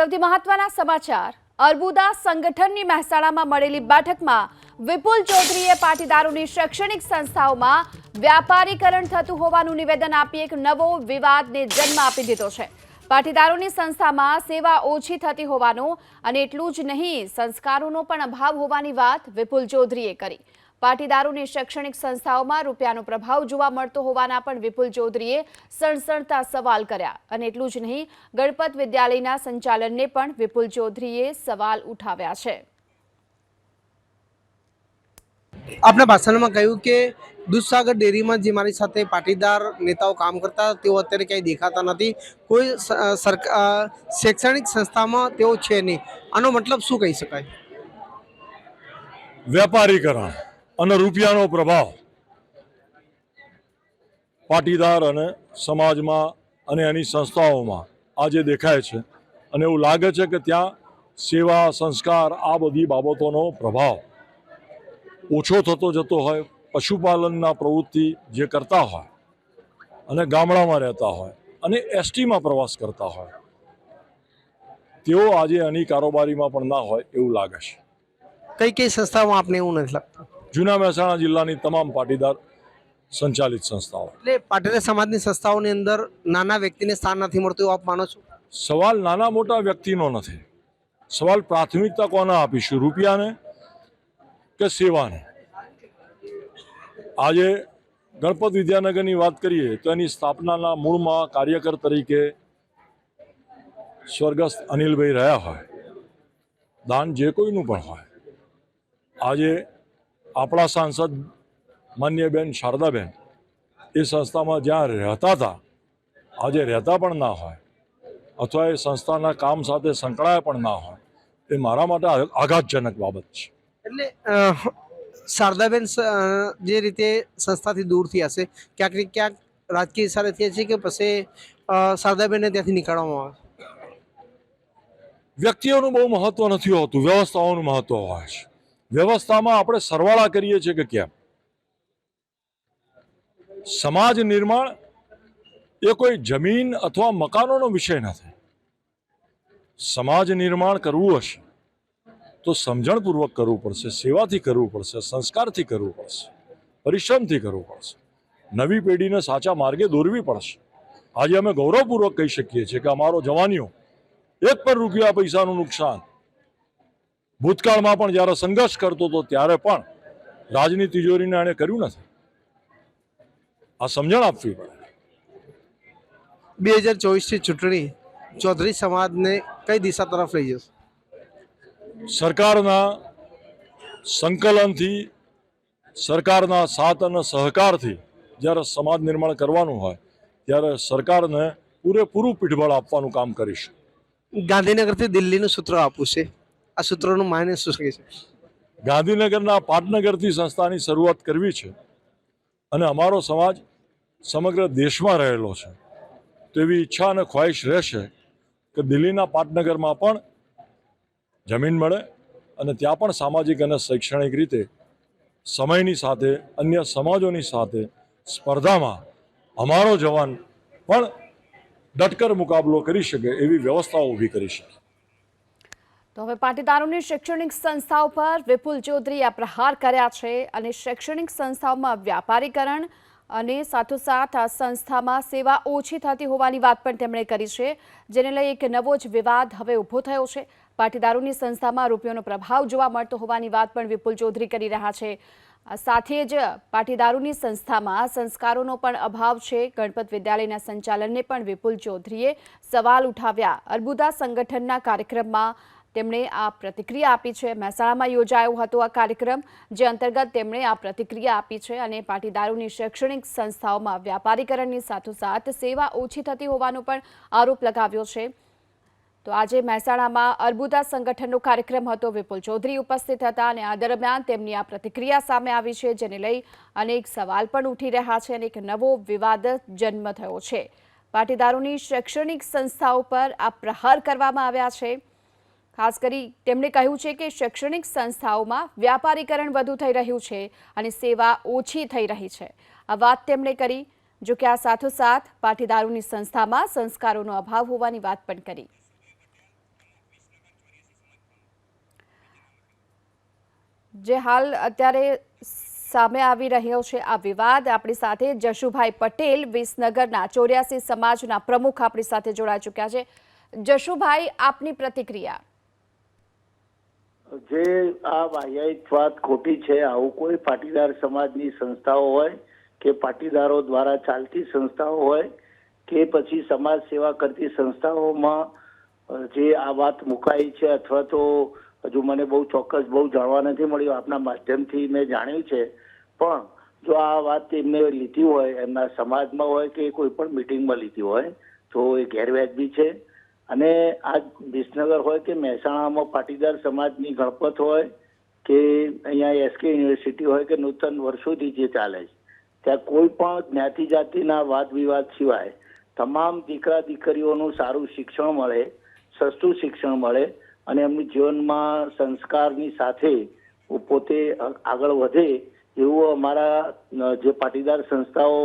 સૌથી મહત્વના સમાચાર. અર્બુદા સંગઠનની મહેસાણામાં મળેલી બેઠકમાં વિપુલ ચૌધરીએ પાટીદારોની શૈક્ષણિક સંસ્થાઓમાં વ્યાપારીકરણ થતું હોવાનું નિવેદન આપી એક નવો વિવાદને જન્મ આપી દીધો છે. પાટીદારોની સંસ્થામાં સેવા ઓછી થતી હોવાનું અને એટલું જ નહીં, સંસ્કારોનો પણ અભાવ હોવાની વાત વિપુલ ચૌધરીએ કરી. પાટીદારોની શૈક્ષણિક સંસ્થાઓમાં રૂપિયાનો પ્રભાવ જોવા મળતો હોવાના પણ વિપુલ ચૌધરીએ સણસણતા સવાલ કર્યા. અને એટલું જ નહીં ગણપત વિદ્યાલયના સંચાલનને પણ વિપુલ ચૌધરીએ સવાલ ઉઠાવ્યા છે. આપણા ભાષણમાં કહ્યું કે દૂધસાગર ડેરીમાં જે મારી સાથે પાટીદાર નેતાઓ કામ કરતા તેઓ અત્યારે ક્યાંય દેખાતા નથી. કોઈ સરકાર શૈક્ષણિક સંસ્થામાં તેઓ છે નહીં. આનો મતલબ શું કહી શકાય? વેપારીકરણ. અને રૂપિયાનો પ્રભાવ. પાટીદાર અને સમાજમાં અને એની સંસ્થાઓમાં આજે દેખાય છે. અને એવું લાગે છે કે ત્યાં સેવા, સંસ્કાર આ બધી બાબતોનો પ્રભાવ ઓછો થતો જતો હોય, પશુપાલનના પ્રવૃત્તિ જે કરતા હોય અને ગામડામાં રહેતા હોય અને એસટીમાં પ્રવાસ કરતા હોય, તેઓ આજે એની કારોબારીમાં પણ ના હોય એવું લાગે છે. કઈ કઈ સંસ્થાઓમાં આપને એવું નથી લાગતું? જૂના મહેસાણા જિલ્લાની તમામ પાટીદાર સંચાલિત સંસ્થાઓ. એટલે પાટીદાર સમાજની સંસ્થાઓની અંદર નાના વ્યક્તિને સ્થાન નથી મળતું એવું આપ માનો છો? સવાલ નાના મોટા વ્યક્તિનો નથી. સવાલ પ્રાથમિકતા કોને આપીશું? રૂપિયાને કે સેવાને? આજે ગણપત વિદ્યાનગરની વાત કરીએ તો એની સ્થાપનાના મૂળમાં કાર્યકર તરીકે સ્વર્ગસ્થ અનિલભાઈ રહ્યા હોય. દાન જે કોઈનું પણ હોય. આજે આપણા સાંસદ માન્યબેન શારદાબેન એ સંસ્થામાં જ્યાં રહેતા હતા આજે રહેતા પણ ના હોય અથવા એ સંસ્થાના કામ સાથે સંકળાયા પણ ના હોય એ મારા માટે આઘાતજનક બાબત છે. એટલે શારદાબેન જે રીતે સંસ્થાથી દૂરથી છે ક્યાંક ને ક્યાંક રાજકીય ઇશારે થયા છે કે પછી શારદાબેનને ત્યાંથી નીકાળવામાં આવે? વ્યક્તિઓનું બહુ મહત્વ નથી હોતું વ્યવસ્થાઓનું મહત્વ હોય છે. વ્યવસ્થામાં આપણે સરવાળા કરીએ છીએ કે કેમ? સમાજ નિર્માણ એ કોઈ જમીન અથવા મકાનોનો વિષય નથી. સમાજ નિર્માણ કરવું હશે તો સમજણપૂર્વક કરવું પડશે, સેવાથી કરવું પડશે, સંસ્કારથી કરવું પડશે, પરિશ્રમથી કરવું પડશે. નવી પેઢીને સાચા માર્ગે દોરવી પડશે. આજે અમે ગૌરવપૂર્વક કહી શકીએ છીએ કે અમારો જવાનીઓ એક પણ રૂપિયા પૈસાનું નુકસાન ભૂતકાળમાં પણ જ્યારે સંઘર્ષ કરતો હતો ત્યારે પણ રાજની તિજોરીને એણે કર્યું નથી. આ સમજણ આપવી પડે. બે હજાર ચોવીસની ચૂંટણી ચૌધરી સમાજને કઈ દિશા તરફ લઈ જશે? સરકારના સંકલનથી સરકારના સાથ અને સહકારથી જ્યારે સમાજ નિર્માણ કરવાનું હોય ત્યારે સરકારને પૂરેપૂરું પીઠબળ આપવાનું કામ કરીશ. ગાંધીનગરથી દિલ્હીનું સૂત્ર આપવું છે. આ સૂત્રોનું માયને શું કહે છે? ગાંધીનગરના પાટનગરથી સંસ્થાની શરૂઆત કરવી છે અને અમારો સમાજ સમગ્ર દેશમાં રહેલો છે. તેવી ઈચ્છા અને ખ્વાહિશ રહેશે કે દિલ્હીના પાટનગરમાં પણ જમીન મળે અને ત્યાં પણ સામાજિક અને શૈક્ષણિક રીતે સમયની સાથે, અન્ય સમાજોની સાથે સ્પર્ધામાં અમારો જવાન પણ ડટકર મુકાબલો કરી શકે એવી વ્યવસ્થાઓ ઊભી કરી શકે. તો હવે પાટીદારોની શૈક્ષણિક સંસ્થાઓ પર વિપુલ ચૌધરીએ પ્રહાર કર્યા છે અને શૈક્ષણિક સંસ્થાઓમાં વ્યાપારીકરણ અને સાથોસાથ આ સંસ્થામાં સેવા ઓછી થતી હોવાની વાત પણ તેમણે કરી છે, જેને લઈ એક નવો જ વિવાદ હવે ઊભો થયો છે. પાટીદારોની સંસ્થામાં રૂપિયાનો પ્રભાવ જોવા મળતો હોવાની વાત પણ વિપુલ ચૌધરી કરી રહ્યા છે. સાથે જ પાટીદારોની સંસ્થામાં સંસ્કારોનો પણ અભાવ છે. ગણપત વિદ્યાલયના સંચાલનને પણ વિપુલ ચૌધરીએ સવાલ ઉઠાવ્યા. અર્બુદા સંગઠનના કાર્યક્રમમાં તેમણે આ પ્રતિક્રિયા આપી છે. મહેસાણામાં યોજાયો હતો આ કાર્યક્રમ, જે અંતર્ગત તેમણે આ પ્રતિક્રિયા આપી છે અને પાટીદારોની શૈક્ષણિક સંસ્થાઓમાં વ્યાપારીકરણની સાથોસાથ સેવા ઓછી થતી હોવાનો પણ આરોપ લગાવ્યો છે. તો આજે મહેસાણામાં અર્બુદા સંગઠનનો કાર્યક્રમ હતો. વિપુલ ચૌધરી ઉપસ્થિત હતા અને આ દરમિયાન તેમની આ પ્રતિક્રિયા સામે આવી છે, જેને લઈ અનેક સવાલ પણ ઉઠી રહ્યા છે અને એક નવો વિવાદ જન્મ થયો છે. પાટીદારોની શૈક્ષણિક સંસ્થાઓ પર આ પ્રહાર કરવામાં આવ્યા છે. ખાસ કરી તેમણે કહ્યું છે કે શૈક્ષણિક સંસ્થાઓમાં વ્યાપારીકરણ વધુ થઈ રહ્યું છે અને સેવા ઓછી થઈ રહી છે. આ વાત તેમણે કરી, જો કે આ સાથોસાથ પાટીદારોની સંસ્થામાં સંસ્કારોનો અભાવ હોવાની વાત પણ કરી. જે હાલ અત્યારે સામે આવી રહ્યો છે આ વિવાદ, આપણી સાથે જશુભાઈ પટેલ, વિસનગરના ચોર્યાસી સમાજના પ્રમુખ આપણી સાથે જોડાઈ ચૂક્યા છે. જશુભાઈ, આપની પ્રતિક્રિયા? જે આ વાહિયાત વાત ખોટી છે, આવું કોઈ પાટીદાર સમાજની સંસ્થાઓ હોય કે પાટીદારો દ્વારા ચાલતી સંસ્થાઓ હોય કે પછી સમાજ સેવા કરતી સંસ્થાઓમાં જે આ વાત મુકાઈ છે અથવા તો હજુ મને બહુ ચોક્કસ બહુ જાણવા નથી મળ્યું, આપના માધ્યમથી મેં જાણ્યું છે. પણ જો આ વાત એમને લીધી હોય, એમના સમાજમાં હોય કે કોઈ પણ મિટિંગમાં લીધી હોય, તો એ ગેરવાજબી છે. અને આ વિસનગર હોય કે મહેસાણામાં પાટીદાર સમાજની ગણપત હોય કે અહીંયા એસકે યુનિવર્સિટી હોય કે નૂતન વર્ષોથી જે ચાલે છે, ત્યાં કોઈ પણ જ્ઞાતિ જાતિના વાદ વિવાદ સિવાય તમામ દીકરા દીકરીઓનું સારું શિક્ષણ મળે, સસ્તું શિક્ષણ મળે અને એમની જીવનમાં સંસ્કારની સાથે પોતે આગળ વધે એવું અમારા જે પાટીદાર સંસ્થાઓ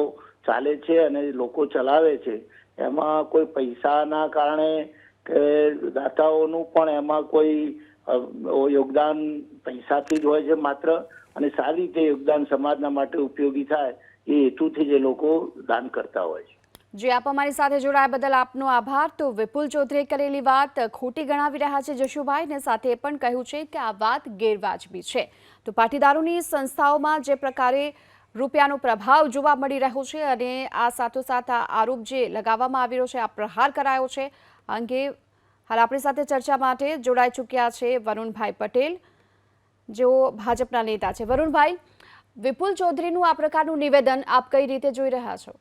ચાલે છે અને લોકો ચલાવે છે એમાં કોઈ પૈસાના કારણે કે દાતાઓનું પણ એમાં કોઈ યોગદાન પૈસાથી જ હોય છે માત્ર. અને સારી રીતે યોગદાન સમાજના માટે ઉપયોગી થાય એ હેતુથી જ લોકો દાન કરતા હોય છે. જે, આપ અમારી સાથે જોડાયા બદલ આપનો આભાર. તો વિપુલ ચૌધરીએ કરેલી વાત ખોટી ગણાવી રહ્યા છે જશુભાઈ ને સાથે પણ કહ્યું છે કે આ વાત ગેરવાજબી છે. તો પાટીદારોની સંસ્થાઓમાં જે પ્રકારે રૂપિયાનો પ્રભાવ જોવા મળી રહ્યો છે અને આ સાથોસાથ આ આરોપ જે લગાવવામાં આવી રહ્યો છે, આ પ્રહાર કરાયો છે અંગે હાલ આપણી સાથે ચર્ચા માટે જોડાઈ ચૂક્યા છે વરુણભાઈ પટેલ, જેઓ ભાજપના નેતા છે. વરુણભાઈ, વિપુલ ચૌધરીનું આ પ્રકારનું નિવેદન આપ કઈ રીતે જોઈ રહ્યા છો?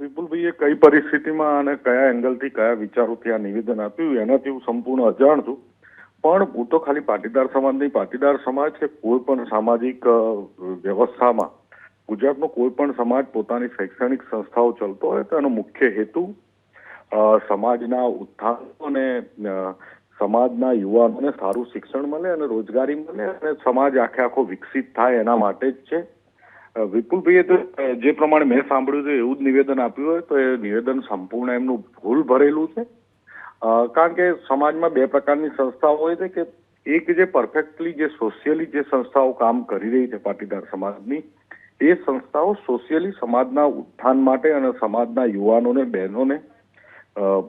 વિપુલભાઈએ કઈ પરિસ્થિતિમાં અને કયા એંગલથી કયા વિચારોથી આ નિવેદન આપ્યું, એનાથી હું સંપૂર્ણ અજાણ છું. પણ હું તો ખાલી પાટીદાર સમાજ નહીં, પાટીદાર સમાજ કે કોઈ પણ સામાજિક વ્યવસ્થામાં ગુજરાતનો કોઈ પણ સમાજ પોતાની શૈક્ષણિક સંસ્થાઓ ચલતો હોય તો એનો મુખ્ય હેતુ સમાજના ઉત્થાન અને સમાજના યુવાનોને સારું શિક્ષણ મળે અને રોજગારી મળે અને સમાજ આખે આખો વિકસિત થાય એના માટે જ છે. વિપુલભાઈએ તો જે પ્રમાણે મેં સાંભળ્યું છે એવું જ નિવેદન આપ્યું હોય તો એ નિવેદન સંપૂર્ણ એમનું ભૂલ ભરેલું છે. કારણ કે સમાજમાં બે પ્રકારની સંસ્થાઓ હોય છે કે એક જે પરફેક્ટલી જે સોશિયલી જે સંસ્થાઓ કામ કરી રહી છે પાટીદાર સમાજની એ સંસ્થાઓ સોશિયલી સમાજના ઉત્થાન માટે અને સમાજના યુવાનોને બહેનોને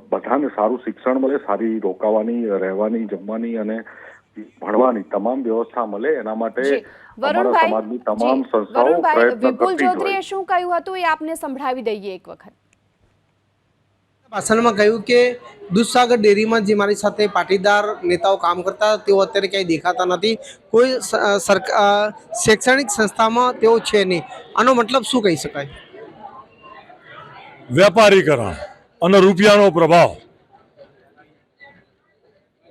બધાને સારું શિક્ષણ મળે સારી રોકાવાની રહેવાની જમવાની અને ભણવાની તમામ વ્યવસ્થા મળે. એના માટે અમારા સમાજની તમામ સંસ્થાઓ પ્રયત્ન કરતી હોય ચૌધરીએ શું કહ્યું હતું એ આપને સંભળાવી દઈએ એક વખત. ભાષણમાં કહ્યું કે દૂધસાગર ડેરીમાં જે મારી સાથે પાટીદાર નેતાઓ કામ કરતા, તેઓ અત્યારે ક્યાંય દેખાતા નથી. કોઈ શૈક્ષણિક સંસ્થામાં તેઓ છે નહીં. આનો મતલબ શું કહી શકાય? વેપારીકરણ અને રૂપિયાનો પ્રભાવ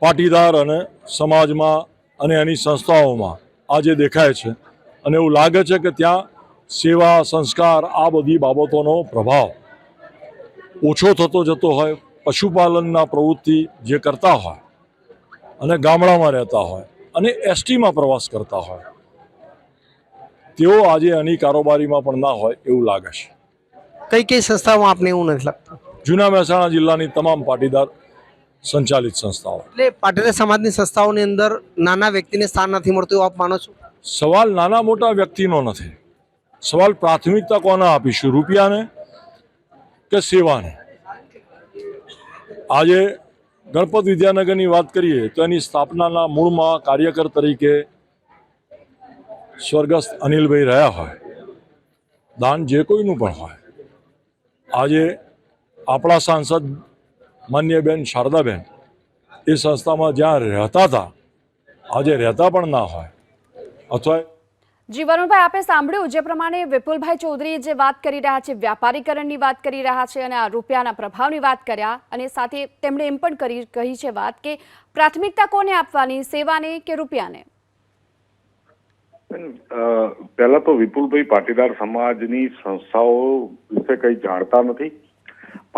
પાટીદાર અને સમાજમાં અને એની સંસ્થાઓમાં આજે દેખાય છે. અને એવું લાગે છે કે ત્યાં સેવા, સંસ્કાર આ બધી બાબતોનો પ્રભાવ ઓછો થતો જતો હોય પશુપાલનના પ્રવૃત્તિ જે કરતા હોય અને ગામડામાં રહેતા હોય અને એસટીમાં પ્રવાસ કરતા હોય તેઓ આજે એની કારોબારીમાં પણ ના હોય એવું લાગે છે. કઈ કઈ સંસ્થાઓમાં આપને એવું નથી લાગતું? જૂના મહેસાણા જિલ્લાની તમામ પાટીદાર સંચાલિત સંસ્થાઓ. એટલે પાટીદાર સમાજની સંસ્થાઓની અંદર નાના વ્યક્તિને સ્થાન નથી મળતું એવું આપ માનો છો? સવાલ નાના મોટા વ્યક્તિનો નથી. સવાલ પ્રાથમિકતા કોને આપીશું? રૂપિયાને કે સેવાને? આજે ગણપત વિદ્યાનગરની વાત કરીએ તો એની સ્થાપનાના મૂળમાં કાર્યકર તરીકે સ્વર્ગસ્થ અનિલભાઈ રહ્યા હોય. દાન જે કોઈનું પણ હોય. આજે આપણા સાંસદ માન્યબેન શારદાબેન એ સંસ્થામાં જ્યાં રહેતા હતા, આજે રહેતા પણ ના હોય. અથવા જી વરુણભાઈ આપે સાંભળ્યું જે પ્રમાણે વિપુલભાઈ ચૌધરી જે વાત કરી રહ્યા છે, વ્યાપારીકરણની વાત કરી રહ્યા છે અને આ રૂપિયાના પ્રભાવની વાત કર્યા અને સાથે તેમણે એમ પણ કરી, કહી છે વાત કે પ્રાથમિકતા કોને આપવાની, સેવાને કે રૂપિયાને? પહેલા તો વિપુલભાઈ પાટીદાર સમાજની સંસ્થાઓ વિશે કંઈ જાણતા નથી.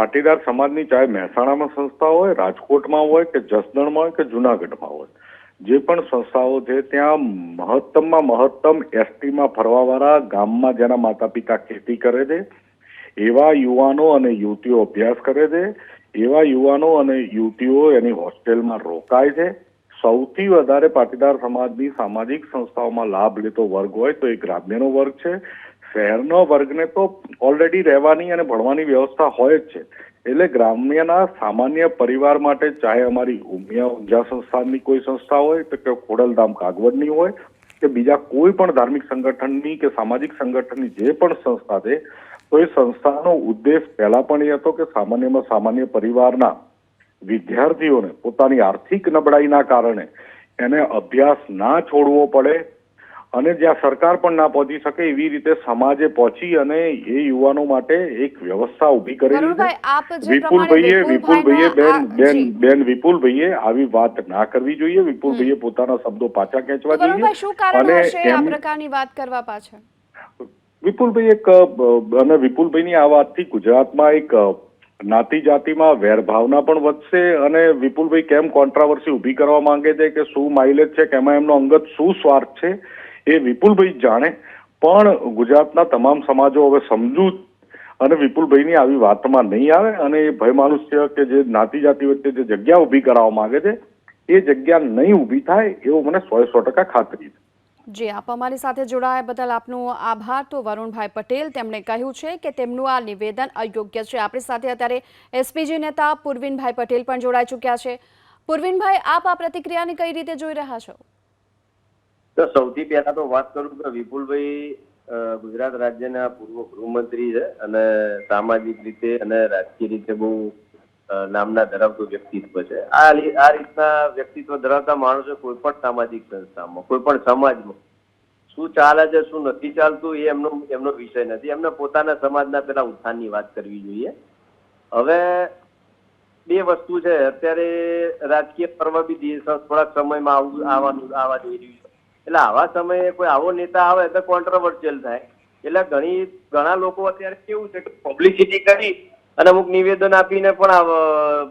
પાટીદાર સમાજની ચાહે મહેસાણામાં સંસ્થા હોય, રાજકોટમાં હોય કે જસદણમાં હોય કે જુનાગઢમાં હોય. જે પણ સંસ્થાઓ છે, ત્યાં મહત્તમમાં મહત્તમ એસટીમાં ફરવાવાળા ગામમાં જેના માતા પિતા ખેતી કરે છે, એવા યુવાનો અને યુવતીઓ અભ્યાસ કરે છે, એવા યુવાનો અને યુવતીઓ એની હોસ્ટેલમાં રોકાય છે. સૌથી વધારે પાટીદાર સમાજની સામાજિક સંસ્થાઓમાં લાભ લેતો વર્ગ હોય તો એ ગ્રામ્યનો વર્ગ છે. શહેરનો વર્ગને તો ઓલરેડી રહેવાની અને ભણવાની વ્યવસ્થા હોય જ છે. એટલે ગ્રામ્યના સામાન્ય પરિવાર માટે ચાહે અમારી ઉમિયા ઊંઝા સંસ્થાનની કોઈ સંસ્થા હોય તો કે ખોડલધામ કાગવડની હોય કે બીજા કોઈ પણ ધાર્મિક સંગઠનની કે સામાજિક સંગઠનની જે પણ સંસ્થા છે, તો એ સંસ્થાનો ઉદ્દેશ પહેલા પણ એ હતો કે સામાન્યમાં સામાન્ય પરિવારના વિદ્યાર્થીઓને પોતાની આર્થિક નબળાઈના કારણે એને અભ્યાસ ના છોડવો પડે અને જ્યાં સરકાર પણ ના પહોંચી શકે એવી રીતે સમાજે પહોંચી અને એ યુવાનો માટે એક વ્યવસ્થા ઊભી કરેલી છે. વિપુલભાઈએ વિપુલભાઈએ બેન બેન બેન વિપુલભાઈએ આવી વાત ના કરવી જોઈએ. વિપુલભાઈએ પોતાના શબ્દો પાછા ખેંચવા જોઈએ. અને આ પ્રકારની વાત કરવા પાછળ? વિપુલભાઈ એક અને વિપુલભાઈની આ વાતથી ગુજરાતમાં એક નાતી જાતિમાં વેરભાવના પણ વધશે અને વિપુલભાઈ કેમ કોન્ટ્રાવર્સી ઊભી કરવા માંગે છે કે શું માઇલેજ છે કે એમાં એમનો અંગત શું સ્વાર્થ છે? એ વિપુલભાઈ જાણે. પણ ગુજરાતના તમામ સમાજો હવે સમજુ અને વિપુલભાઈની આવી વાતમાં નહીં આવે અને એ ભય માનુષ્ય કે જે જ્ઞાતિ જાતિ વચ્ચે જે જગ્યા ઊભી કરાવવા માંગે છે, એ જગ્યા નહીં ઊભી થાય એવો મને સો સો ટકા ખાતરી છે. જી, આપ અમારી સાથે જોડાયા બદલ આપનો આભાર. તો વરુણભાઈ પટેલ તેમણે કહ્યું છે કે તેમનું આ નિવેદન અયોગ્ય છે. આપણી સાથે અત્યારે એસપીજી નેતા પૂર્વિનભાઈ પટેલ પણ જોડાઈ ચૂક્યા છે. પૂર્વિનભાઈ, આપ આ પ્રતિક્રિયાને કઈ રીતે જોઈ રહ્યા છો? તો સૌથી પહેલા તો વાત કરું કે વિપુલભાઈ ગુજરાત રાજ્યના પૂર્વ ગૃહમંત્રી છે અને સામાજિક રીતે અને રાજકીય રીતે બહુ નામના ધરાવતું વ્યક્તિત્વ છે. આ આ રીતના વ્યક્તિત્વ ધરાવતા માણસો કોઈ પણ સામાજિક સંસ્થામાં, કોઈ પણ સમાજમાં શું ચાલે છે, શું નથી ચાલતું એ એમનો એમનો વિષય નથી. એમને પોતાના સમાજના પેલા ઉત્થાનની વાત કરવી જોઈએ. હવે બે વસ્તુ છે. અત્યારે રાજકીય પર્વ બી થોડાક સમયમાં આવું આવવાનું આવવા જઈ રહ્યું છે. એટલે આવા સમયે કોઈ આવો નેતા આવે તો કોન્ટ્રોવર્સિયલ થાય. એટલે ઘણી ઘણા લોકો અત્યારે કેવું છે કે પબ્લિસિટી કરી અને અમુક નિવેદન આપીને પણ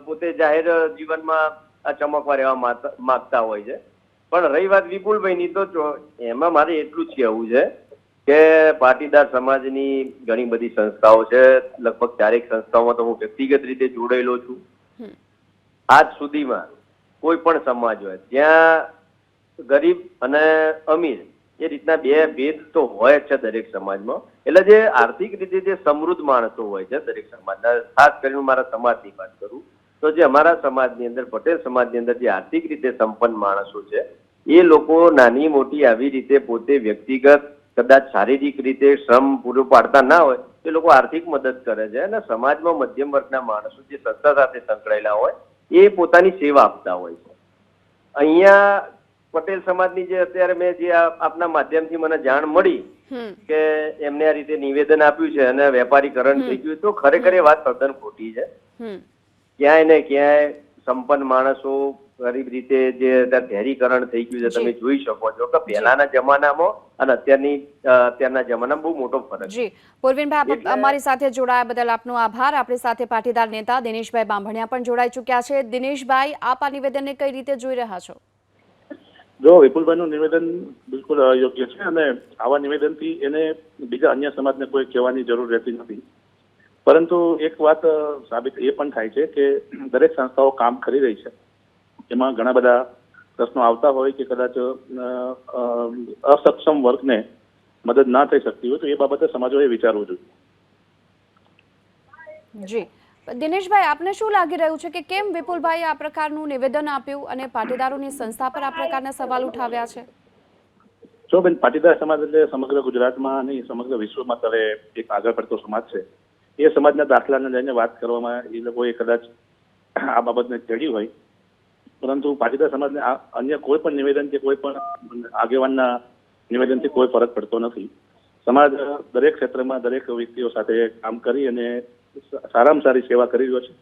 પોતે જાહેર જીવનમાં ચમકવા રહેવા માંગતા હોય છે. પણ રહી વાત વિપુલભાઈની તો એમાં મારે એટલું જ કહેવું છે કે પાટીદાર સમાજની ઘણી બધી સંસ્થાઓ છે. લગભગ ચારેક સંસ્થાઓમાં તો હું વ્યક્તિગત રીતે જોડાયેલો છું. આજ સુધીમાં કોઈ પણ સમાજ હોય ત્યાં ગરીબ અને અમીર, એ રીતના બે ભેદ તો હોય છે દરેક સમાજમાં. એટલે જે આર્થિક રીતે જે સમૃદ્ધ માણસો હોય છે દરેક સમાજના, ખાસ કરીને મારા સમાજની વાત કરું, તો જે અમારા સમાજની અંદર, પટેલ સમાજની અંદર જે આર્થિક રીતે સંપન્ન માણસો છે, એ લોકો નાની મોટી આવી રીતે પોતે વ્યક્તિગત, કદાચ શારીરિક રીતે શ્રમ પૂરું પાડતા ના હોય, એ લોકો આર્થિક મદદ કરે છે અને સમાજમાં મધ્યમ વર્ગના માણસો જે સંસ્થા સાથે સંકળાયેલા હોય, એ પોતાની સેવા આપતા હોય છે. અહીંયા પટેલ સમાજની જે અત્યારે મેં જે આપના માધ્યમથી મને જાણ મળી કે એમને આ રીતે નિવેદન આપ્યું છે અને વેપારીકરણ થઈ ગયું તો ખરેખર એ વાત તદ્દન ખોટી છે. ક્યાંય ને ક્યાંય સંપન્ન માણસો ગરીબ રીતે જે શહેરીકરણ થઈ ગયું છે તમે જોઈ શકો છો કે પહેલાના જમાનામાં અને અત્યારની અત્યારના જમાનામાં બહુ મોટો ફરક છે. જી. પૂર્વિનભાઈ આપ અમારી સાથે જોડાયા બદલ આપનો આભાર. આપણી સાથે પાટીદાર નેતા દિનેશભાઈ બાંભણિયા પણ જોડાઈ ચૂક્યા છે. દિનેશભાઈ આપ આ નિવેદનને કઈ રીતે જોઈ રહ્યા છો? જો વિપુલભાઈનું નિવેદન બિલકુલ યોગ્ય છે અને આવા નિવેદનથી એને બીજા અન્ય સમાજને કોઈ કહેવાની જરૂર રહેતી નથી. પરંતુ એક વાત સાબિત એ પણ થાય છે કે દરેક સંસ્થાઓ કામ કરી રહી છે. એમાં ઘણા બધા પ્રશ્નો આવતા હોય કે કદાચ અસક્ષમ વર્ગને મદદ ના થઈ શકતી હોય તો એ બાબતે સમાજોએ વિચારવું જોઈએ. જી. દિનેશભાઈ, આપને શું લાગી રહ્યું છે કે કેમ વિપુલભાઈએ આ પ્રકારનું નિવેદન આપ્યું અને પાટીદારોની સંસ્થા પર આ પ્રકારના સવાલ ઉઠાવ્યા છે? જો બેન, પાટીદાર સમાજ એટલે સમગ્ર ગુજરાતમાં નહીં, સમગ્ર વિશ્વમાં ત્યારે એક આગળ પડતો સમાજ છે. એ સમાજના દાખલાને લઈને વાત કરવામાં એ લોકોએ કદાચ આ બાબતને ચડી હોય. પરંતુ પાટીદાર સમાજને અન્ય કોઈ પણ નિવેદન કે કોઈ પણ આગેવાનના નિવેદનથી કોઈ ફરક પડતો નથી. સમાજ દરેક ક્ષેત્રમાં દરેક વ્યક્તિઓ સાથે કામ કરી અને સારામાં સારી સેવા કરી રહ્યો છે.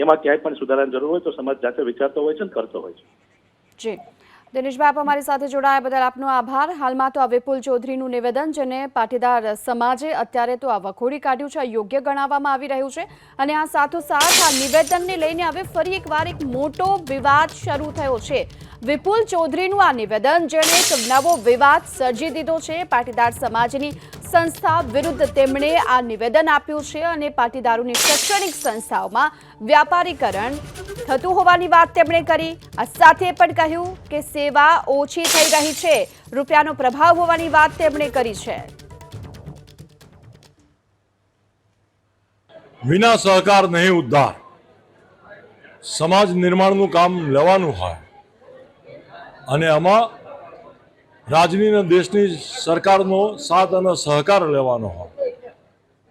એમાં ક્યાંય પણ સુધારાની જરૂર હોય તો સમાજ જાતે વિચારતો હોય છે અને કરતો હોય છે. જી. દિનેશભાઈ આપ અમારી સાથે જોડાયા બદલ આપનો આભાર. હાલમાં તો આ વિપુલ ચૌધરીનું નિવેદન જેને પાટીદાર સમાજે અત્યારે તો આ વખોડી કાઢ્યું છે યોગ્ય ગણાવવામાં આવી રહ્યું છે અને આ સાથોસાથ આ નિવેદનને લઈને હવે ફરી એકવાર એક મોટો વિવાદ શરૂ થયો છે. વિપુલ ચૌધરીનું આ નિવેદન જેણે એક નવો વિવાદ સર્જી દીધો છે. પાટીદાર સમાજની સંસ્થા વિરુદ્ધ તેમણે આ નિવેદન આપ્યું છે અને પાટીદારોની શૈક્ષણિક સંસ્થાઓમાં વ્યાપારીકરણ થતું હોવાની વાત તેમણે કરી. સાથે પણ કહ્યું કે સેવા ઓછી થઈ રહી છે. રૂપિયાનો પ્રભાવ હોવાની વાત તેમણે કરી છે. વિના સહકાર નહીં ઉદ્ધાર. સમાજ નિર્માણનું કામ લેવાનું હોય. અને આમાં રાજની અને દેશની સરકારનો સાથ અને સહકાર લેવાનો હોય.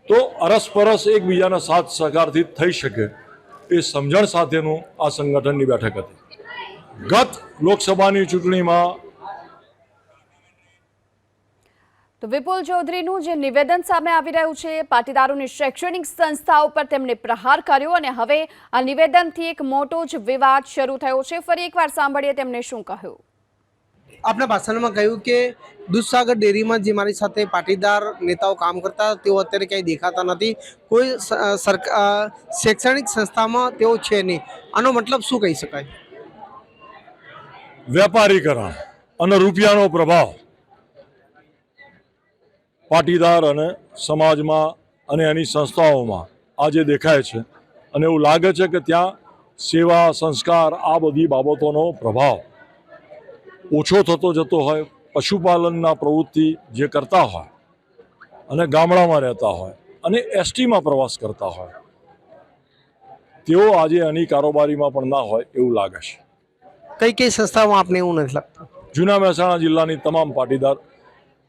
તો અરસપરસ એકબીજાના સાથ સહકારથી થઈ શકે. એ સમજણ સાથેનું આ સંગઠનની બેઠક હતી. ગત લોકસભાની ચૂંટણીમાં તો વિપુલ ચૌધરીનું જે નિવેદન સામે આવી રહ્યું છે, પાટીદારોની શૈક્ષણિક સંસ્થા ઉપર તેમણે પ્રહાર કર્યો અને હવે આ નિવેદનથી એક મોટો જ વિવાદ શરૂ થયો છે. ફરી એકવાર સાંભળીએ તેમણે શું કહ્યું. આપના ભાષણમાં કહ્યું કે દૂધસાગર ડેરીમાં જે મારી સાથે પાટીદાર નેતાઓ કામ કરતા તેઓ અત્યારે ક્યાંય દેખાતા નથી. કોઈ સરકાર શૈક્ષણિક સંસ્થામાં તેઓ છે નહીં. આનો મતલબ શું કહી શકાય? વેપારીકરણ અને રૂપિયાનો પ્રભાવ પાટીદાર અને સમાજમાં અને એની સંસ્થાઓમાં આજે દેખાય છે. અને એવું લાગે છે કે ત્યાં સેવા, સંસ્કાર આ બધી બાબતોનો પ્રભાવ ઓછો થતો જતો હોય પશુપાલનના પ્રવૃત્તિ જે કરતા હોય અને ગામડામાં રહેતા હોય અને એસટીમાં પ્રવાસ કરતા હોય તેઓ આજે એની કારોબારીમાં પણ ના હોય એવું લાગે છે. કઈ કઈ સંસ્થાઓમાં આપને એવું નથી લાગતું? જૂના મહેસાણા જિલ્લાની તમામ પાટીદાર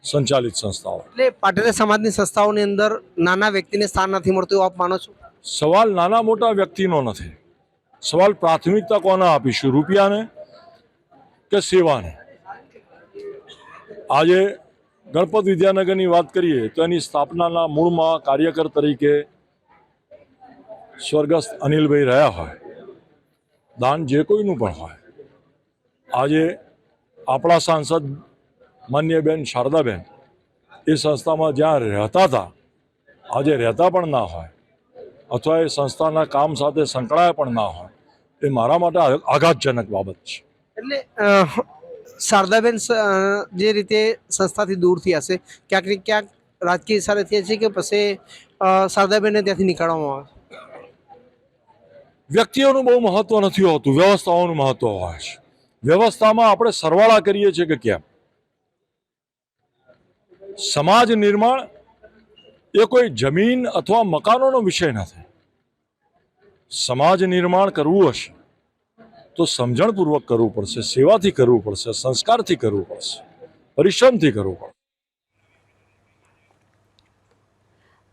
સંચાલિત સંસ્થાઓ. એટલે પાટીદાર સમાજની સંસ્થાઓની અંદર નાના વ્યક્તિને સ્થાન નથી મળતું આપ માનો છો? સવાલ નાના મોટા વ્યક્તિનો નથી. સવાલ પ્રાથમિકતા કોને આપીશું? રૂપિયાને કે સેવાને? આજે ગણપત વિદ્યાનગરની વાત કરીએ તો એની સ્થાપનાના મૂળમાં કાર્યકર તરીકે સ્વર્ગસ્થ અનિલભાઈ રહ્યા હોય. દાન જે કોઈનું પણ હોય. આજે આપણા સાંસદ માન્યબેન શારદાબેન એ સંસ્થામાં જ્યાં રહેતા હતા, આજે રહેતા પણ ના હોય અથવા એ સંસ્થાના કામ સાથે સંકળાયા પણ ના હોય, એ મારા માટે આઘાતજનક બાબત છે. એટલે શારદાબેન જે રીતે સંસ્થાથી દૂરથી હશે ક્યાંક ને ક્યાંક રાજકીય ઈશારેથી છે કે પછી શારદાબેનને ત્યાંથી નીકાળવામાં આવે? વ્યક્તિઓનું બહુ મહત્વ નથી હોતું, વ્યવસ્થાઓનું મહત્વ હોય છે. વ્યવસ્થામાં આપણે સરવાળા કરીએ છીએ કે કેમ? સમાજ નિર્માણ એ કોઈ જમીન અથવા મકાનોનો વિષય નથી. સમાજ નિર્માણ કરવું હશે. તો સમજણપૂર્વક કરવું પડશે સેવાથી કરવું પડશે સંસ્કારથી કરવું પડશે પરિશ્રમથી કરવું પડશે.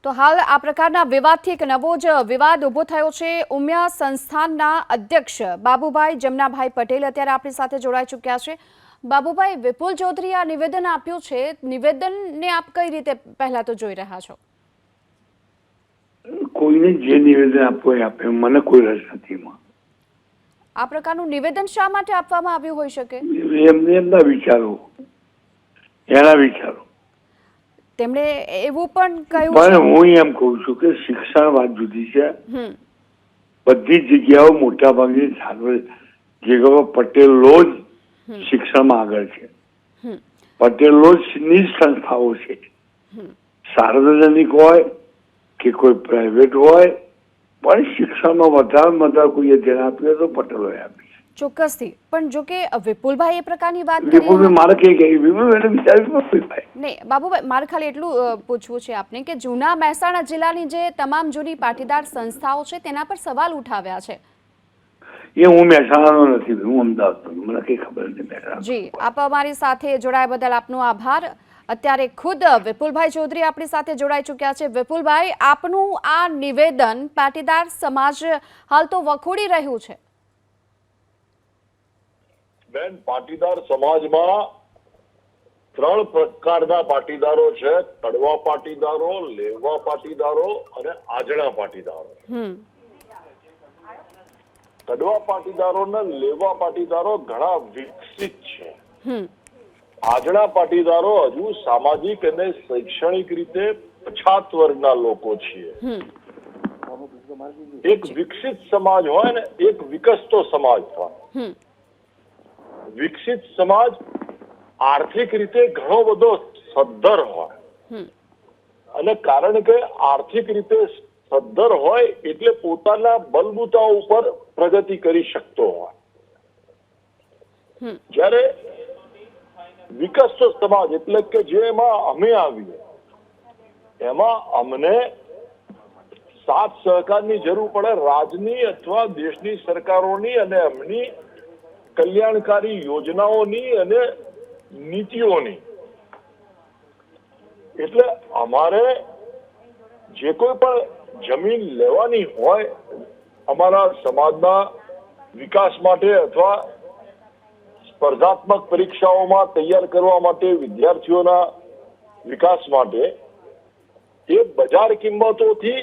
તો હાલ આ પ્રકારના વિવાદથી એક નવો જ વિવાદ ઊભો થયો છે. ઉમિયા સંસ્થાનના અધ્યક્ષ બાબુભાઈ જમનાભાઈ પટેલ અત્યારે આપણી સાથે જોડાઈ ચૂક્યા છે. બાબુભાઈ વિપુલ ચૌધરીએ આ નિવેદન આપ્યું છે. નિવેદનને આપ કઈ રીતે પહેલા તો જોઈ રહ્યા છો? કોઈને જે નિવેદન આપવું એ આપે મને કોઈ રસ નથી એમાં. આ પ્રકારનું નિવેદન શા માટે આપવામાં આવ્યું હોઈ શકે? એમને એમના વિચારો. એના વિચારો. તેમણે એવું પણ કહ્યું પણ હું એમ કહું છું કે શિક્ષણ વાત જુદી છે. બધી જગ્યાઓ મોટા ભાગની સાર્વ જગ્યાઓ પટેલો જ શિક્ષણમાં આગળ છે. પટેલો જ ની સંસ્થાઓ છે. સાર્વજનિક હોય કે કોઈ પ્રાઇવેટ હોય પણ શિક્ષણમાં વધારે વધારે કોઈએ ધ્યાન આપ્યું તો પટેલોએ આપ્યું ચોક્કસથી. પણ જો કે વિપુલભાઈ એ પ્રકારની વાત વિપુલભાઈ મારે કઈ વિચાર્યું નહીં બાબુભાઈ મારે ખાલી એટલું પૂછવું છે આપને કે જૂના મહેસાણા જિલ્લાની જે તમામ જૂની પાટીદાર સંસ્થાઓ છે તેના પર સવાલ ઉઠાવ્યા છે. એ હું મહેસાણાનો નથી હું અમદાવાદનો મને કઈ ખબર નથી મહેસાણા. જી આપ અમારી સાથે જોડાયા બદલ આપનો આભાર. અત્યારે ખુદ વિપુલભાઈ ચૌધરી આપણી સાથે જોડાઈ ચૂક્યા છે. વિપુલભાઈ આપનું આ નિવેદન પાટીદાર સમાજ હાલ તો વખોડી રહ્યું છે. બેન પાટીદાર સમાજમાં ત્રણ પ્રકારના પાટીદારો છે. કડવા પાટીદારો લેવા પાટીદારો અને આજણા પાટીદારો. કડવા પાટીદારો ને લેવા પાટીદારો ઘણા વિકસિત છે. હમ. આજના પાટીદારો હજુ સામાજિક અને શૈક્ષણિક રીતે પછાત વર્ગના લોકો છીએ. એક વિકસિત સમાજ હોય ને એક વિકસતો સમાજ હોય. વિકસિત સમાજ આર્થિક રીતે ઘણો બધો સદ્ધર હોય. અને કારણ કે આર્થિક રીતે સદ્ધર હોય એટલે પોતાના બલબૂતા ઉપર પ્રગતિ કરી શકતો હોય. જયારે જ્યારે વિકસતો સમાજ એટલે કે જેમાં અમે આવીએ. એમાં અમને સાથ સહકારની જરૂર પડે રાજની અથવા દેશની સરકારોની અને એમની કલ્યાણકારી યોજનાઓની અને નીતિઓની. એટલે અમારે જે કોઈ પણ જમીન લેવાની હોય અમારા સમાજના વિકાસ માટે અથવા સ્પર્ધાત્મક પરીક્ષાઓમાં તૈયાર કરવા માટે વિદ્યાર્થીઓના વિકાસ માટે એ બજાર કિંમતોથી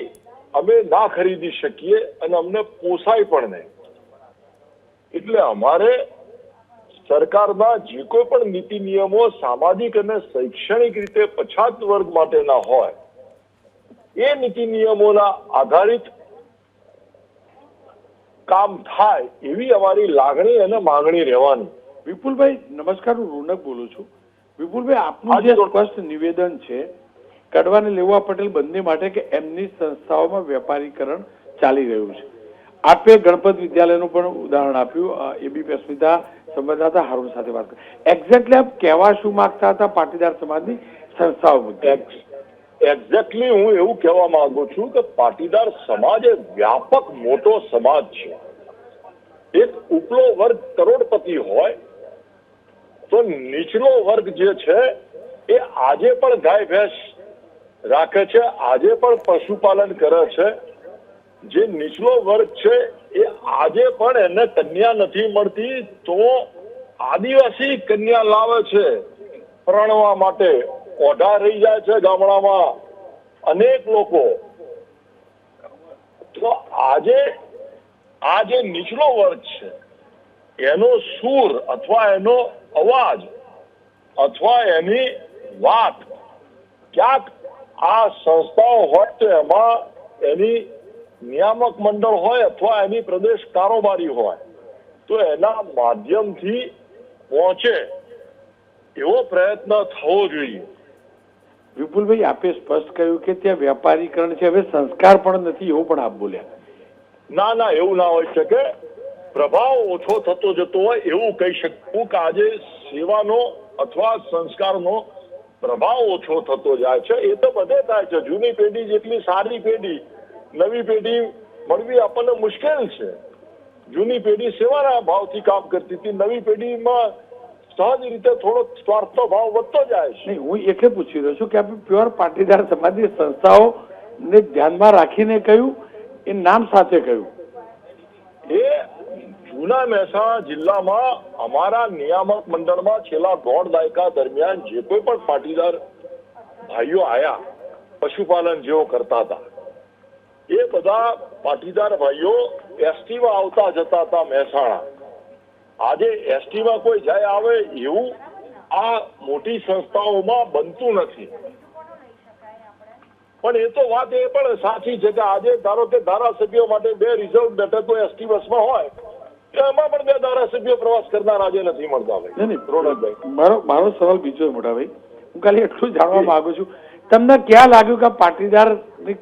અમે ના ખરીદી શકીએ અને અમને પોસાય પણ નહીં. એટલે અમારે સરકારના જે કોઈ પણ નીતિ નિયમો સામાજિક અને શૈક્ષણિક રીતે પછાત વર્ગ માટેના હોય, એ નીતિ નિયમોના આધારિત કામ થાય એવી અમારી લાગણી અને માંગણી રહેવાની. વિપુલભાઈ નમસ્કાર હું રોનક બોલું છું. વિપુલભાઈ આપનું જે સ્પષ્ટ નિવેદન છે કડવા અને લેવા પટેલ બંને માટે કે એમની સંસ્થાઓમાં વેપારીકરણ ચાલી રહ્યું છે. આપે ગણપત વિદ્યાલયનું પણ ઉદાહરણ આપ્યું. એબી અસ્મિતા સંવાદદાતા હારૂન સાથે વાત કરી. એક્ઝેક્ટલી આપ કહેવા શું માંગતા હતા પાટીદાર સમાજની સંસ્થાઓ મુદ્દે? એક્ઝેક્ટલી હું એવું કહેવા માંગુ છું કે પાટીદાર સમાજ એ વ્યાપક મોટો સમાજ છે. એક ઉપલો વર્ગ કરોડપતિ હોય તો નીચલો વર્ગ જે છે, એ આજે પણ ગાય ભેંસ રાખે છે, આજે પણ પશુપાલન કરે છે. જે નીચલો વર્ગ છે, એ આજે પણ એને કન્યા નથી મળતી, તો આદિવાસી કન્યા લાવે છે. પરણવા માટે ઓઢા રહી જાય છે ગામડામાં અનેક લોકો. તો આજે, આ જે નીચલો વર્ગ છે એનો સૂર અથવા એનો અવાજ અથવા એની વાત. ક્યાંક આ સંસ્થાઓ હોય તો એમાં એની નિયામક મંડળ હોય અથવા એની પ્રદેશ કારોબારી હોય તો એના માધ્યમથી પહોંચે એવો પ્રયત્ન થવો જોઈએ. વિપુલભાઈ આપે સ્પષ્ટ કહ્યું કે ત્યાં વેપારીકરણ છે. હવે સંસ્કાર પણ નથી એવું પણ આપ બોલ્યા. ના ના એવું ના હોઈ શકે. પ્રભાવ ઓછો થતો જતો હોય એવું કહી શકું કે આજે સેવાનો અથવા સંસ્કારનો પ્રભાવ ઓછો થતો જાય છે. એ તો બધે થાય છે. જૂની પેઢી જેટલી સારી પેઢી, નવી પેઢી મળવી આપણને મુશ્કેલ છે. જૂની પેઢી સેવાના ભાવથી કામ કરતી હતી. નવી પેઢીમાં સહજ રીતે થોડો સ્વાર્થનો ભાવ વધતો જાય છે. હું એટલે પૂછી રહ્યો છું કે આપણે પ્યોર પાટીદાર સમાજની સંસ્થાઓ ને ધ્યાનમાં રાખીને કહ્યું, એ નામ સાથે કહ્યું? જૂના મહેસાણા જિલ્લામાં અમારા નિયામક મંડળમાં છેલ્લા દોઢ દાયકા દરમિયાન જે કોઈ પણ પાટીદાર ભાઈઓ આયા, પશુપાલન જેવો કરતા હતા, એ બધા પાટીદાર ભાઈઓ એસટીમાં આવતા જતા હતા મહેસાણા. આજે એસટીમાં કોઈ જાય આવે એવું આ મોટી સંસ્થાઓમાં બનતું નથી. પણ એ તો વાત એ પણ સાચી છે કે આજે ધારો કે ધારાસભ્યો માટે બે રિઝર્વ બેઠકો એસટી બસમાં હોય. એમાં પણ બે ધારાસભ્યો પ્રવાસ કરનાર આજે નથી મળતા ભાઈ. નહીં. રોનકભાઈ. મારો મારો સવાલ બીજો છે મોટા ભાઈ હું ખાલી એટલું જાણવા માંગુ છું. તમને ક્યાં લાગ્યું કે પાટીદાર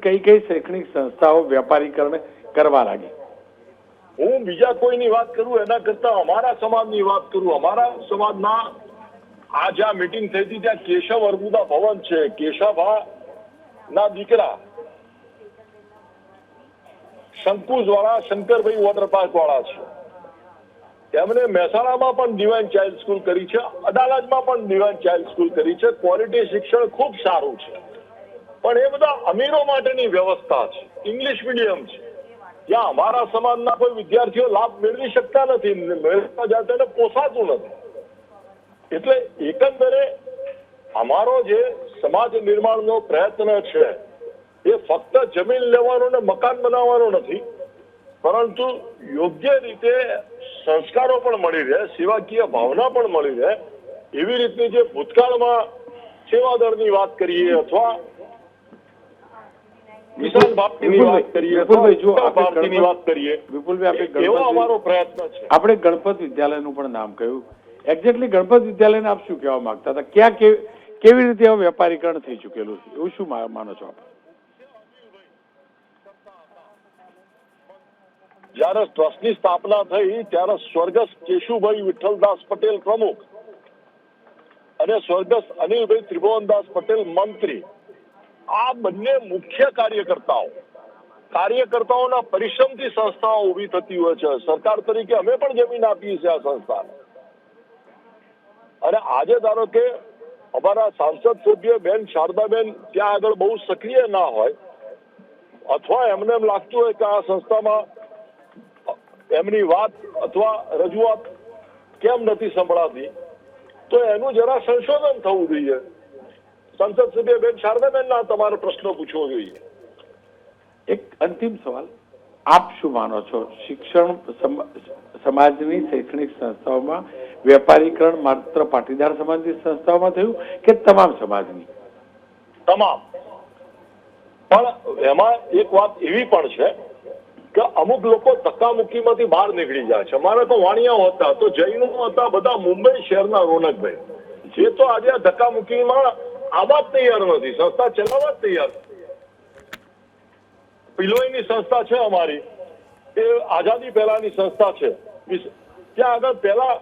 કઈ કઈ શૈક્ષણિક સંસ્થાઓ વેપારીકરણ કરવા લાગી? હું બીજા કોઈની વાત કરું એના કરતા અમારા સમાજની વાત કરું. અમારા સમાજના આ જ્યાં મીટિંગ થઈ હતી ત્યાં કેશવ અર્બુદા ભવન છે. કેશવભા ના દીકરા. શંકુજ વાળા શંકરભાઈ વોટર પાર્ક વાળા છે. તેમણે મહેસાણામાં પણ ડિવાઇન ચાઇલ્ડ સ્કૂલ કરી છે, અડાલજમાં પણ ડિવાઇન ચાઇલ્ડ સ્કૂલ કરી છે. ક્વોલિટી શિક્ષણ ખૂબ સારું છે. પણ એ બધા અમીરો માટેની વ્યવસ્થા છે. ઇંગ્લિશ મીડિયમ છે. ત્યાં અમારા સમાજના કોઈ વિદ્યાર્થીઓ લાભ મેળવી શકતા નથી, મેળવવા જાતે પોસાતું નથી. એટલે એકંદરે અમારો જે સમાજ નિર્માણનો પ્રયત્ન છે, એ ફક્ત જમીન લેવાનો ને મકાન બનાવવાનો નથી પરંતુ યોગ્ય રીતે સંસ્કારો પણ મળી રહે સેવાકીય ભાવના પણ મળી રહે એવી રીતની જે ભૂતકાળમાં સેવાદળની વાત કરીએ અથવા કિસાન વાત કરીએ ભારતીની વાત કરીએ વિપુલભાઈ એવો અમારો પ્રયત્ન છે. આપણે ગણપત વિદ્યાલયનું પણ નામ કહ્યું. એક્ઝેક્ટલી ગણપત વિદ્યાલયને આપ શું કહેવા માંગતા હતા? ક્યાં કેવી કેવી રીતે વેપારીકરણ થઈ ચૂકેલું? છે એવું શું માનો છો આપ? જ્યારે ટ્રસ્ટની સ્થાપના થઈ, ત્યારે સ્વર્ગસ્થ કેશુભાઈ વિઠ્ઠલદાસ પટેલ પ્રમુખ અને સ્વર્ગસ્થ અનિલભાઈ ત્રિભુવનદાસ પટેલ મંત્રી, આ બંને મુખ્ય કાર્યકર્તાઓ, કાર્યકર્તાઓના પરિશ્રમથી સંસ્થાઓ ઊભી થતી હોય છે. સરકાર તરીકે અમે પણ જમીન આપીએ છીએ આ સંસ્થાને. અને આજે ધારો કે અમારા સાંસદ સભ્ય બેન શારદાબેન ત્યાં આગળ બહુ સક્રિય ના હોય, અથવા એમને એમ લાગતું હોય કે આ સંસ્થામાં એમની વાત અથવા રજૂઆત કેમ નથી સંભળાતી તો એનું જરા સંશોધન થવું જોઈએ. સંસદ સભ્ય બેન શારદાબેનના તમારો પ્રશ્નો પૂછવો જોઈએ. એક અંતિમ સવાલ. આપ શું માનો છો? શિક્ષણ સમાજની શૈક્ષણિક સંસ્થાઓમાં વેપારીકરણ માત્ર પાટીદાર સમાજની સંસ્થાઓમાં થયું કે તમામ સમાજની? તમામ. પણ એમાં એક વાત એવી પણ છે કે અમુક લોકો ધક્કામુક્કીમાંથી બહાર નીકળી જાય છે. અમારે તો વાણિયાઓ હતા, તો જૈનો હતા, બધા મુંબઈ શહેરના રોનકભાઈ. જે તો આજે આ ધક્કામુક્કીમાં આવા તૈયાર નથી, સંસ્થા ચલાવવા તૈયાર પિલોઈની સંસ્થા છે અમારી, એ આઝાદી પહેલાની સંસ્થા છે. ત્યાં આગળ પહેલા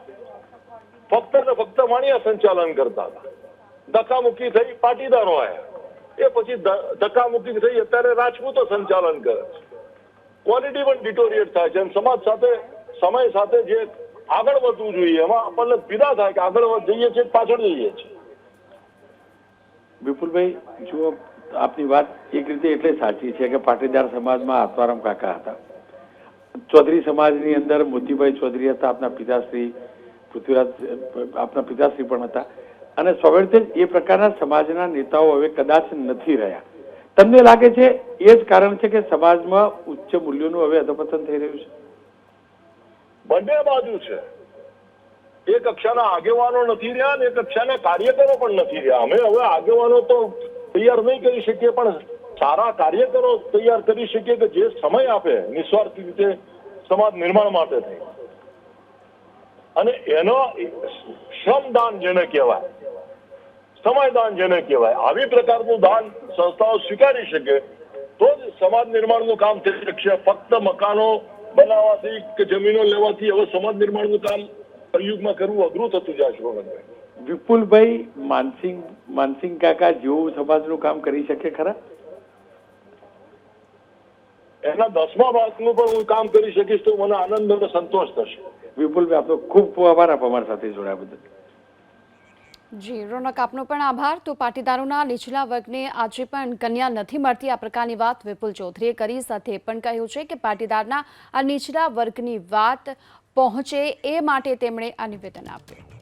ફક્ત ને ફક્ત વાણિયા સંચાલન કરતા હતા. ધક્કામુક્કી થઈ પાટીદારો આવ્યા. એ પછી ધક્કામુક્કી થઈ અત્યારે રાજપૂતો સંચાલન કરે છે. ક્વોલિટી પણ ડિટોરિએટ થાય છે અને સમાજ સાથે, સમય સાથે જે આગળ વધવું જોઈએ, એમાં આપણને પીડા થાય કે આગળ જઈએ છીએ પાછળ જઈએ છીએ. વિપુલભાઈ, જો આપની વાત એક રીતે એટલે સાચી છે કે પાટીદાર સમાજમાં આત્મારામ કાકા હતા. ચૌધરી સમાજની અંદર મોતીભાઈ ચૌધરી હતા, આપના પિતાશ્રી પૃથ્વીરાજ, આપના પિતાશ્રી પણ હતા. અને સ્વાભાવિક એ પ્રકારના સમાજના નેતાઓ હવે કદાચ નથી રહ્યા. તમને લાગે છે એ જ કારણ છે કે સમાજમાં ઉચ્ચ મૂલ્યોનું હવે અધપતન થઈ રહ્યું છે? બંને બાજુ છે. એ કક્ષાના આગેવાનો નથી રહ્યા અને એ કક્ષાના કાર્યકરો પણ નથી રહ્યા. અમે હવે આગેવાનો તો તૈયાર નહીં કરી શકીએ, પણ સારા કાર્યકરો તૈયાર કરી શકીએ કે જે સમય આપે નિસ્વાર્થ રીતે સમાજ નિર્માણ માટે થઈ. અને એનો શ્રમદાન જેને કહેવાય સમયદાન જેને કહેવાય. આવી પ્રકારનું દાન સંસ્થાઓ સ્વીકારી શકે તો જ સમાજ નિર્માણનું કામ થઈ શકશે. ફક્ત મકાનો બનાવવાથી કે જમીનો લેવાથી હવે સમાજ નિર્માણનું કામ કળિયુગમાં કરવું અઘરું થતું જાય છે વિપુલભાઈ માનસિંગ માનસિંગ કાકા જેવું સમાજનું કામ કરી શકે ખરા? એના દસમા ભાગનું પણ હું કામ કરી શકીશ તો મને આનંદ અને સંતોષ થશે. વિપુલભાઈ આપનો ખૂબ ખૂબ આભાર આપ અમારી સાથે જોડાયા બદલ. જી, રોનક, આપનો પણ આભાર. તો પાટીદારોના નીચલા વર્ગને આજે પણ કન્યા નથી મળતી. આ પ્રકારની વાત વિપુલ ચૌધરીએ કરી. સાથે પણ કહ્યું છે કે પાટીદારના આ નીચલા વર્ગની વાત પહોંચે એ માટે તેમણે આ નિવેદન આપ્યું.